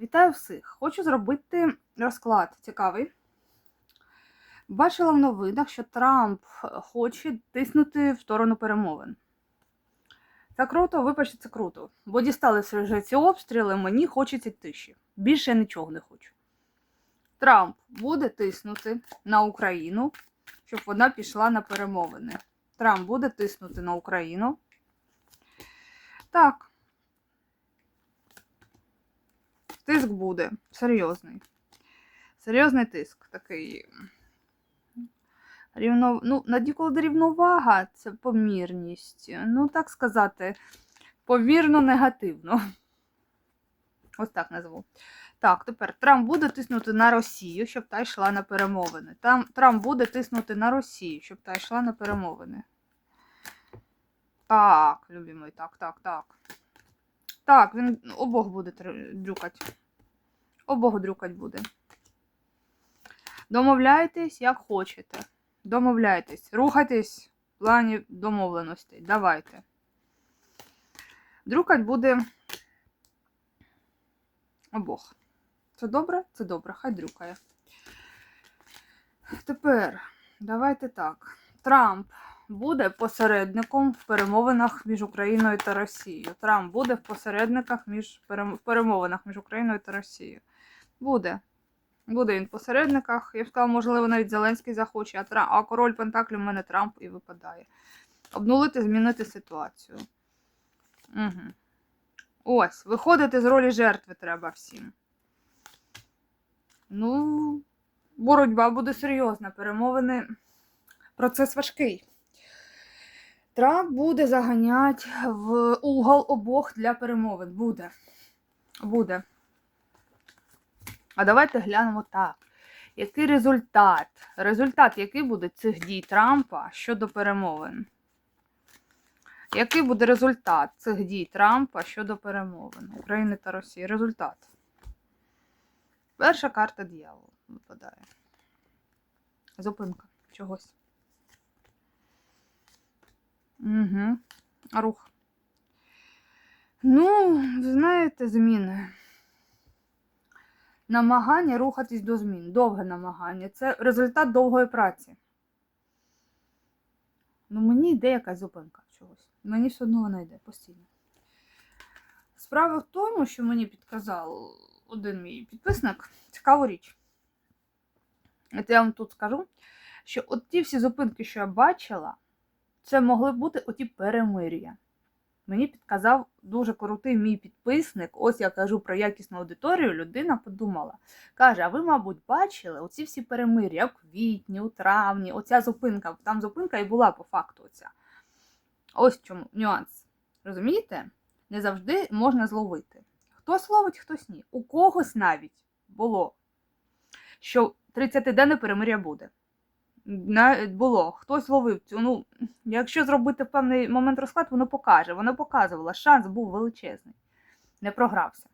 Вітаю всіх! Хочу зробити розклад цікавий. Бачила в новинах, що Трамп хоче тиснути в сторону перемовин. Це круто, вибачте, це круто. Бо дісталися вже ці обстріли, мені хочеться тиші. Більше нічого не хочу. Трамп буде тиснути на Україну, щоб вона пішла на перемовини. Трамп буде тиснути на Україну. Так. Тиск буде серйозний. Серйозний тиск такий. Рівно, ну, надіколи рівновага це помірність. Ну, так сказати, повірно негативно. Ось так назву. Так, тепер Трамп буде тиснути на Росію, щоб та йшла на перемовини. Там, Трамп буде тиснути на Росію, щоб та йшла на перемовини. Так, любимий, так, так, так. Так, він обох буде дрюкать. Обох дрюкать буде. Домовляйтесь, як хочете. Домовляйтесь. Рухайтесь в плані домовленостей. Давайте. Друкать буде обох. Це добре? Це добре, хай друкає. Тепер, давайте так. Трамп буде посередником в перемовинах між Україною та Росією. Трамп буде в посередниках між в перемовинах між Україною та Росією. Буде. Буде він в посередниках. Я б сказала, можливо, навіть Зеленський захоче, а, Тра... а король Пентаклів в мене Трамп і випадає. Обнулити, змінити ситуацію. Угу. Ось, виходити з ролі жертви треба всім. Ну, боротьба буде серйозна. Перемовини. Процес важкий. Трамп буде заганяти в угол обох для перемовин. Буде. Буде. А давайте глянемо так. Який результат? Результат, який буде цих дій Трампа щодо перемовин? Який буде результат цих дій Трампа щодо перемовин України та Росії? Результат. Перша карта дьявола випадає. Зупинка чогось. Угу. Рух. Ну, ви знаєте, зміни. Намагання рухатись до змін. Довге намагання. Це результат довгої праці. Ну, мені йде якась зупинка чогось. Мені все одно вона йде постійно. Справа в тому, що мені підказав один мій підписник цікаву річ. От я вам тут скажу, що от ті всі зупинки, що я бачила, це могли бути оті перемир'я. Мені підказав дуже крутий мій підписник. Ось я кажу про якісну аудиторію. Людина подумала. Каже: а ви, мабуть, бачили оці всі перемир'я в квітні, у травні, оця зупинка. Там зупинка і була по факту. оця. Ось чому нюанс. Розумієте? Не завжди можна зловити. Хтось ловить, хтось ні. У когось навіть було, що 30-денне перемир'я буде. Було, хтось ловив цю. Ну, якщо зробити певний момент розклад, воно покаже. Воно показувало, шанс був величезний. Не програвся.